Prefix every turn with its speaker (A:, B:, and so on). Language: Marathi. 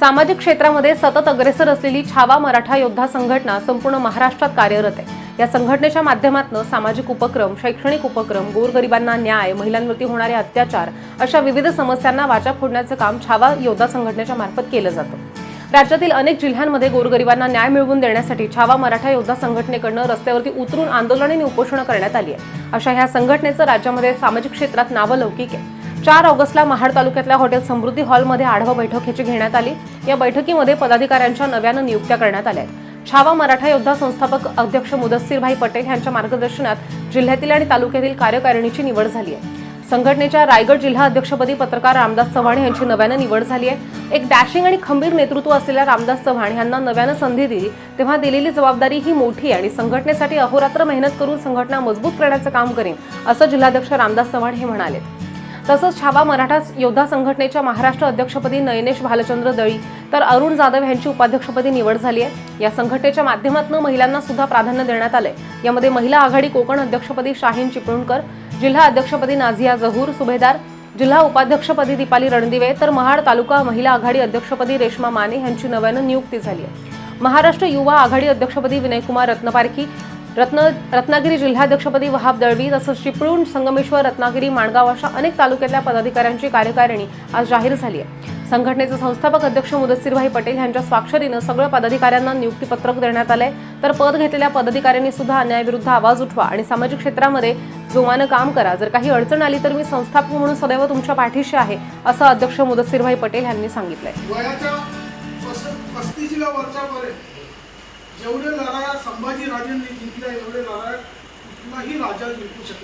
A: सामाजिक क्षेत्रामध्ये सतत अग्रेसर असलेली छावा मराठा योद्धा संघटना संपूर्ण महाराष्ट्रात कार्यरत आहे. या संघटनेच्या माध्यमातून सामाजिक उपक्रम शैक्षणिक उपक्रम गोरगरिबांना न्याय महिलांवरती होणारे अत्याचार अशा विविध समस्यांना वाचा फोडण्याचं काम छावा योद्धा संघटनेच्या मार्फत केलं जातं. राज्यातील अनेक जिल्ह्यांमध्ये गोरगरिबांना न्याय मिळवून देण्यासाठी छावा मराठा योद्धा संघटनेकडनं रस्त्यावरती उतरून आंदोलन आणि उपोषणं करण्यात आली आहे. अशा ह्या संघटनेचं राज्यामध्ये सामाजिक क्षेत्रात नावलौकिक आहे. चार ऑगस्टला महाड तालुक्यातल्या हॉटेल समृद्धी हॉलमध्ये आढावा बैठक ह्याची घेण्यात आली. या बैठकीमध्ये पदाधिकाऱ्यांच्या नव्यानं नियुक्त्या करण्यात आल्या आहेत. छावा मराठा योद्धा संस्थापक अध्यक्ष मुदस्सीरभाई पटेल यांच्या मार्गदर्शनात जिल्ह्यातील आणि तालुक्यातील कार्यकारिणीची निवड झाली आहे. संघटनेच्या रायगड जिल्हा अध्यक्षपदी पत्रकार रामदास चव्हाण यांची नव्यानं निवड झाली आहे. एक डॅशिंग आणि खंबीर नेतृत्व असलेल्या रामदास चव्हाण यांना नव्यानं संधी दिली तेव्हा दिलेली जबाबदारी ही मोठी आणि संघटनेसाठी अहोरात्र मेहनत करून संघटना मजबूत करण्याचं काम करेन असं जिल्हाध्यक्ष रामदास चव्हाण हे म्हणाले. तसंच छावा मराठा योद्धा संघटनेच्या महाराष्ट्र अध्यक्षपदी नयनेश भालचंद्र दळी तर अरुण जाधव यांची उपाध्यक्षपदी निवड झाली आहे. या संघटनेच्या माध्यमातून महिलांना सुद्धा प्राधान्य देण्यात आलंय. यामध्ये महिला आघाडी कोकण अध्यक्षपदी शाहीन चिपळूणकर जिल्हा अध्यक्षपदी नाझिया जहूर सुभेदार जिल्हा उपाध्यक्षपदी दीपाली रणदिवे तर महाड तालुका महिला आघाडी अध्यक्षपदी रेश्मा माने यांची नव्यानं नियुक्ती झाली आहे. महाराष्ट्र युवा आघाडी अध्यक्षपदी विनयकुमार रत्नपारखी रत्न रत्नागिरी जिल्हाध्यक्षपदी वहाब दळवी तसंच चिपळूण संगमेश्वर रत्नागिरी माणगाव अशा अनेक तालुक्यातल्या पदाधिकाऱ्यांची कार्यकारिणी आज जाहीर झाली आहे. संघटनेचे संस्थापक अध्यक्ष मुदस्सीरभाई पटेल यांच्या स्वाक्षरीनं सगळ्या पदाधिकाऱ्यांना नियुक्तीपत्रक देण्यात आलंय. तर पद घेतलेल्या पदाधिकाऱ्यांनी सुद्धा अन्यायाविरुद्ध आवाज उठवा आणि सामाजिक क्षेत्रामध्ये जोमानं काम करा. जर काही अडचण आली तर मी संस्थापक म्हणून सदैव तुमच्या पाठीशी आहे असं अध्यक्ष मुदस्सीरभाई पटेल यांनी सांगितलंय.
B: जेवढे लढाया संभाजी राजांनी जिंकल्या एवढे लढाया कुठलाही राजा जिंकू शकतो